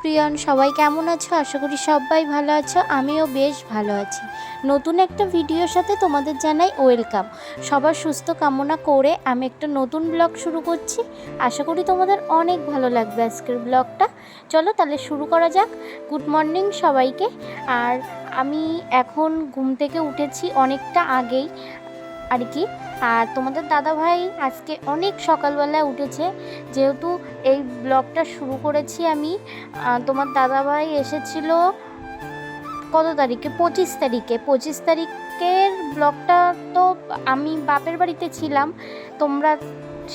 প্রিয়ন সবাই কেমন আছো? আশা করি সবাই ভালো আছো। আমিও বেশ ভালো আছি। নতুন একটা ভিডিওর সাথে তোমাদের জানাই ওয়েলকাম। সবার সুস্থ কামনা করে আমি একটা নতুন ব্লগ শুরু করছি। আশা করি তোমাদের অনেক ভালো লাগবে আজকের ব্লগটা। চলো তাহলে শুরু করা যাক। গুড মর্নিং সবাইকে। আর আমি এখন ঘুম থেকে উঠেছি অনেকটা আগেই। আর কি? আর তোমাদের দাদা ভাই আজকে অনেক সকালবেলায় উঠেছে। যেহেতু এই ব্লগটা শুরু করেছি আমি তোমার দাদা ভাই এসেছিল কত তারিখে? পঁচিশ তারিখে। পঁচিশ তারিখের ব্লগটা তো আমি বাপের বাড়িতে ছিলাম। তোমরা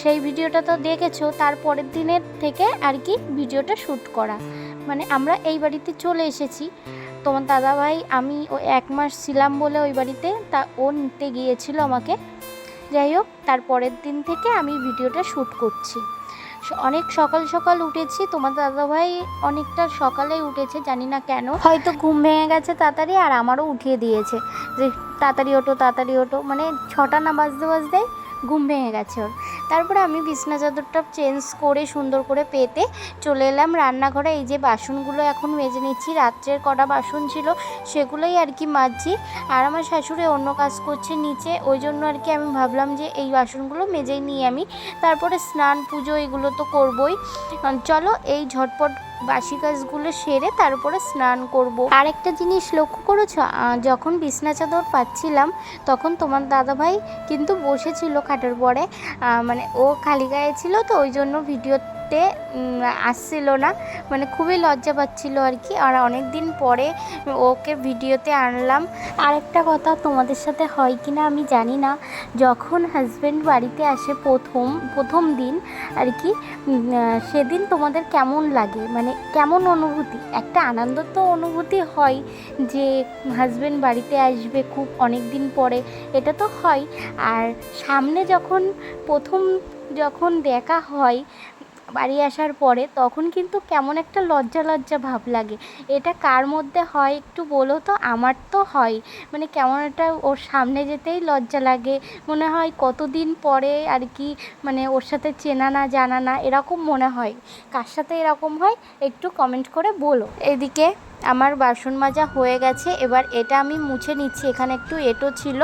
সেই ভিডিওটা তো দেখেছ তার পরের দিনের থেকে আর কি ভিডিওটা শ্যুট করা। মানে আমরা এই বাড়িতে চলে এসেছি। তোমার দাদা ভাই আমি ও এক মাস ছিলাম বলে ওই বাড়িতে, তা ও নিতে গিয়েছিল আমাকে। যাই হোক, তার পরের দিন থেকে আমি ভিডিওটা শ্যুট করছি। অনেক সকাল সকাল উঠেছি। তোমার দাদাভাই অনেকটা সকালে উঠেছে, জানি না কেন। হয়তো ঘুম ভেঙে গেছে তাড়াতাড়ি আর আমারও উঠিয়ে দিয়েছে। যে, তাড়াতাড়ি ওঠো তাড়াতাড়ি ওঠো মানে ছটা না বাজতে বাজতেই ঘুম ভেঙে গেছে ওর। তারপরে আমি বিছনা চাদরটা চেঞ্জ করে সুন্দর করে পেতে চলে এলাম রান্নাঘরে। এই যে বাসনগুলো এখন মেজে নিচ্ছি, রাত্রের কটা বাসন ছিল সেগুলোই আর কি মাজছি। আর আমার শাশুড়ি অন্য কাজ করছে নিচে, ওই জন্য আর কি আমি ভাবলাম যে এই বাসনগুলো মেজেই নিই আমি। তারপরে স্নান পুজো এগুলো তো করবই। চলো এই ঝটপট বাসি কাজগুলো সেরে তারপরে স্নান করব। আর একটা জিনিস লক্ষ্য করেছ? যখন বিছনা চাদর পাচ্ছিলাম, তখন তোমার দাদাভাই কিন্তু বসেছিল খাটের পরে। মানে ও খালি গায়ে ছিল তো, ওই জন্য ভিডিওতে উম, আসছিল না। মানে খুবই লজ্জা পাচ্ছিল আর কি। আর অনেক দিন পরে ওকে ভিডিওতে আনলাম। আরেকটা কথা তোমাদের সাথে হয় কি না আমি জানি না। যখন হাজব্যান্ড বাড়িতে আসে প্রথম প্রথম দিন আর কি সেদিন তোমাদের কেমন লাগে? মানে কেমন অনুভূতি? একটা আনন্দ তো অনুভূতি হয় যে হাজব্যান্ড বাড়িতে আসবে খুব অনেক দিন পরে। এটা তো হয়। আর সামনে যখন প্রথম যখন দেখা হয় বাড়ি আসার পরে তখন কিন্তু কেমন একটা লজ্জা লজ্জা ভাব লাগে। এটা কার মধ্যে হয় একটু বলো তো? আমার তো হয়। মানে কেমন একটা ওর সামনে যেতেই লজ্জা লাগে। মনে হয় কতদিন পরে আর কি মানে ওর সাথে চেনা না জানা না এরকম মনে হয়। কার সাথে এরকম হয় একটু কমেন্ট করে বলো। এদিকে আমার বাসন মাজা হয়ে গেছে, এবার এটা আমি মুছে নিচ্ছি। এখানে একটু এঁটো ছিল,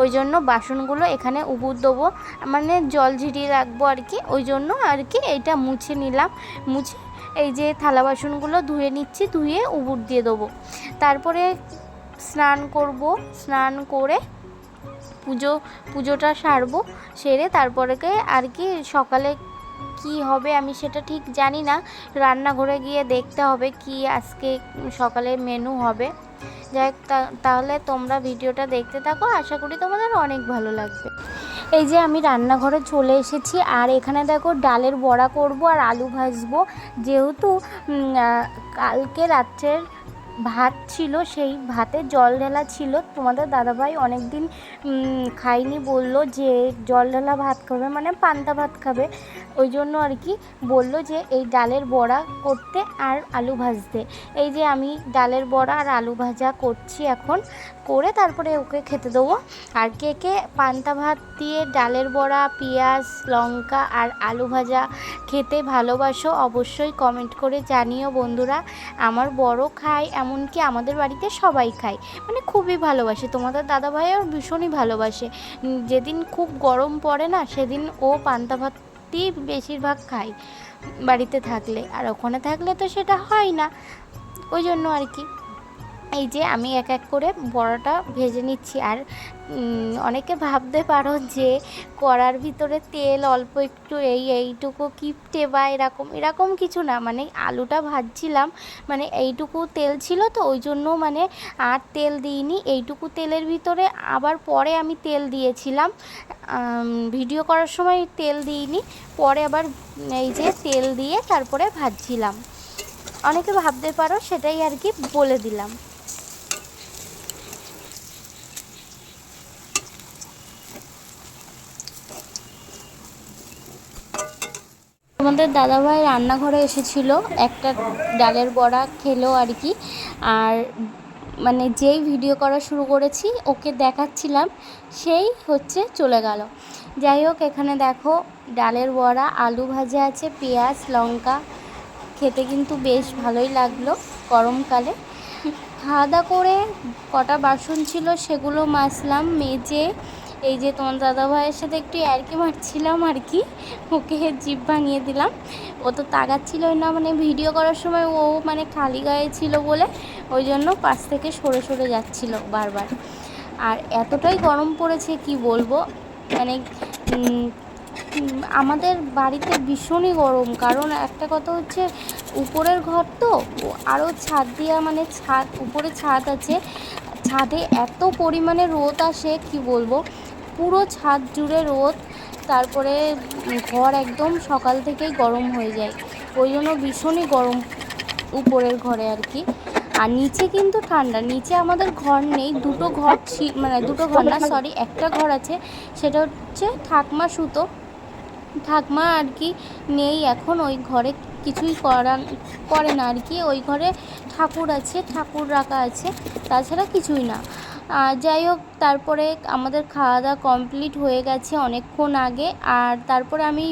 ওই জন্য বাসনগুলো এখানে উবুর দেবো। মানে জল ঝিরিয়ে রাখব আর কি, ওই জন্য আর কি এটা মুছে নিলাম। মুছে এই যে থালা বাসনগুলো ধুয়ে নিচ্ছি, ধুয়ে উবুর দিয়ে দেবো। তারপরে স্নান করব, স্নান করে পুজো, পুজোটা সারবো, সেরে তারপরে আর কি সকালে কি হবে আমি সেটা ঠিক জানি না। রান্নাঘরে গিয়ে দেখতে হবে কি আজকে সকালে মেনু হবে। যাই তাহলে তোমরা ভিডিওটা দেখতে থাকো, আশা করি তোমাদের অনেক ভালো লাগবে। এই যে আমি রান্নাঘরে চলে এসেছি, আর এখানে দেখো ডালের বড়া করব আর আলু ভাজবো। যেহেতু কালকে রাত্রের ভাত ছিল, সেই ভাতে জল ঢালা ছিল। তোমাদের দাদাভাই অনেক দিন খাইনি বলল যে জল ঢালা ভাত খাবে মানে পান্তা ভাত খাবে। ওই জন্য আর কি বলল যে এই ডালের বড়া করতে আর আলু ভাজতে। এই যে আমি ডালের বড়া আর আলু ভাজা করছি এখন, করে তারপরে ওকে খেতে দেবো। আর কে কে পান্তা ভাত দিয়ে ডালের বড়া, পেঁয়াজ, লঙ্কা আর আলু ভাজা খেতে ভালোবাসো অবশ্যই কমেন্ট করে জানিও বন্ধুরা। আমার বড় খায় এমনকি আমাদের বাড়িতে সবাই খায়। মানে খুবই ভালোবাসে। তোমাদের দাদাভাইও ভীষণই ভালোবাসে। যেদিন খুব গরম পড়ে না, সেদিন ও পান্তা ভাতই বেশিরভাগ খাই বাড়িতে থাকলে। আর ওখানে থাকলে তো সেটা হয় না। ওই জন্য আর কি। এই যে আমি এক এক করে বড়াটা ভেজে নিচ্ছি আর অনেকে ভাবতে পারো যে কড়ার ভিতরে তেল অল্প একটু এই এইটুকু কিপটে বা এরকম এরকম কিছু না। মানে আলুটা ভাজছিলাম মানে এইটুকু তেল ছিল তো, ওই জন্য মানে আর তেল দিইনি। এইটুকু তেলের ভিতরে আবার পরে আমি তেল দিয়েছিলাম। ভিডিও করার সময় তেল দিইনি, পরে আবার এই যে তেল দিয়ে তারপরে ভাজছিলাম। অনেকে ভাবতে পারো সেটাই আর কি বলে দিলাম। আমাদের দাদাভাই রান্নাঘরে এসেছিল, একটা ডালের বড়া খেলো আর কি। আর মানে যেই ভিডিও করা শুরু করেছি, ওকে দেখাচ্ছিলাম, সেই হচ্ছে চলে গেল। যাই হোক, এখানে দেখো ডালের বড়া, আলু ভাজা আছে, পেঁয়াজ, লঙ্কা, খেতে কিন্তু বেশ ভালোই লাগল গরমকালে। খাওয়া দাওয়া করে কটা বাসন ছিল, সেগুলো মাজলাম, মেজে এই যে তোমার দাদা ভাইয়ের সাথে একটু ইয়ার্কি মারছিলাম আর কি, ওকে জিভ ভাঙিয়ে দিলাম। ও তো তাগাচ্ছিলই না মানে ভিডিও করার সময় ও মানে খালি গায়ে ছিল বলে ওই জন্য পাশ থেকে সরে সরে যাচ্ছিল বারবার। আর এতটাই গরম পড়েছে কি বলব মানে আমাদের বাড়িতে ভীষণই গরম। কারণ একটা কথা হচ্ছে, উপরের ঘর তো আরও ছাদ দেওয়া মানে ছাদ, উপরে ছাদ আছে, ছাদে এত পরিমাণে রোদ আসে কি বলব পুরো ছাদ জুড়ে রোদ, তারপরে ঘর একদম সকাল থেকেই গরম হয়ে যায়। ওই জন্য ভীষণই গরম উপরের ঘরে আর কি। আর নিচে কিন্তু ঠান্ডা। নিচে আমাদের ঘর নেই, দুটো ঘর মানে দুটো ঘর না সরি একটা ঘর আছে। সেটা হচ্ছে ঠাকমা সুতো। ঠাকমা আর কি নেই এখন, ওই ঘরে কিছুই করা করে না আর কি। ওই ঘরে ঠাকুর আছে, ঠাকুর রাখা আছে। তাছাড়া কিছুই না। যাই হোক, তারপরে আমাদের খাওয়া দাওয়া কমপ্লিট হয়ে গেছে অনেকক্ষণ আগে। আর তারপরে আমি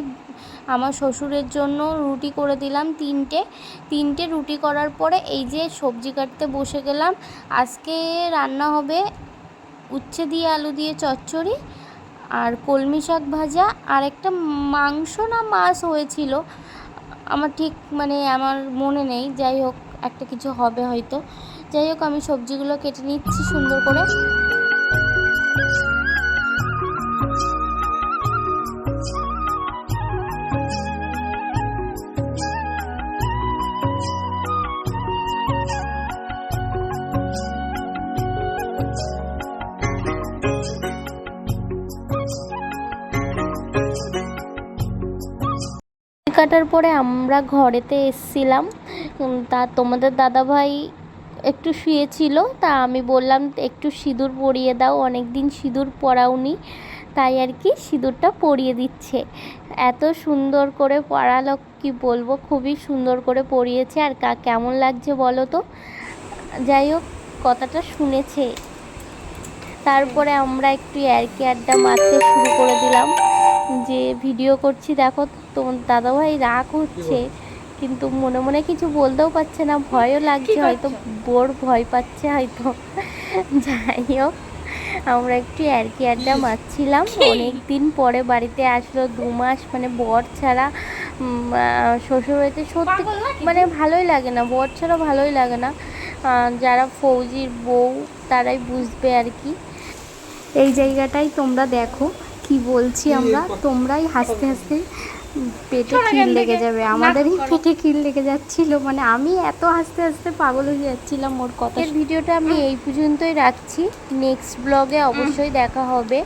আমার শ্বশুরের জন্য রুটি করে দিলাম তিনটে। তিনটে রুটি করার পরে এই যে সবজি কাটতে বসে গেলাম। আজকে রান্না হবে উচ্ছে দিয়ে আলু দিয়ে চচ্চড়ি আর কলমি শাক ভাজা আর একটা মাংস না মাছ হয়েছিল। আমার ঠিক মানে আমার মনে নেই। যাই হোক, একটা কিছু হবে হয়তো। যাই হোক, আমি সবজিগুলো কেটে নিচ্ছি সুন্দর করে। কাটার পরে আমরা ঘরেতে এসছিলাম। তা তোমাদের দাদাভাই একটু শুয়েছিল তা আমি বললাম একটু সিঁদুর পরিয়ে দাও অনেক দিন সিঁদুর পরাওনি। তাই আর কি সিঁদুরটা পরিয়ে দিচ্ছে। এত সুন্দর করে পরালো কি বলব খুবই সুন্দর করে পরিয়েছে। আর কা কেমন লাগছে বলো তো? যাই হোক কথাটা শুনেছে। তারপরে আমরা একটু ইয়ার্কি আড্ডা মারতে শুরু করে দিলাম। যে ভিডিও করছি দেখো তোমার দাদাভাই রাগ হচ্ছে। কিন্তু মনে মনে কিছু বলতেও পারছে না ভয়ও লাগছে হয়তো বোর ভয় পাচ্ছে হয়তো। যাই হোক আমরা একটু ইয়ার্কি আড্ডা মারছিলাম। অনেক দিন পরে বাড়িতে আসলো দু মাস মানে বর ছাড়া শ্বশুরবাড়িতে সত্যি মানে ভালোই লাগে না বর ছাড়া ভালোই লাগে না। যারা ফৌজির বউ তারাই বুঝবে আর কি। এই জায়গাটাই তোমরা দেখো কি বলছি আমরা তোমরাই হাসতে হাসতে পেটে কিল লেগে যাবে। আমাদেরই পেটে কিল লেগে যাচ্ছিল। মানে আমি এত আস্তে আস্তে পাগল হয়ে যাচ্ছিলাম ওর কথা ভিডিওটা আমি এই পর্যন্তই রাখছি। নেক্সট ব্লগে অবশ্যই দেখা হবে।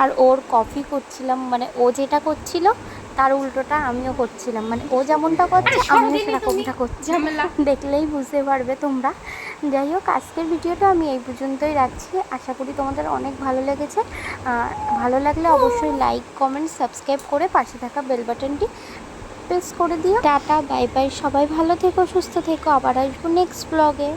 আর ওর কফি করছিলাম। মানে ও যেটা করছিল তার উল্টোটা আমিও করছিলাম। মানে ও যেমনটা করছে আমিও সেরকমটা করছি। দেখলেই বুঝতে পারবে তোমরা। যাই হোক আজকের ভিডিওটা আমি এই পর্যন্তই রাখছি। আশা করি তোমাদের অনেক ভালো লেগেছে। ভালো লাগলে অবশ্যই লাইক কমেন্ট সাবস্ক্রাইব করে পাশে থাকা বেল বাটনটি প্রেস করে দিও। টাটা বাই বাই সবাই ভালো থেকো সুস্থ থেকো। আবার আসব নেক্সট ব্লগে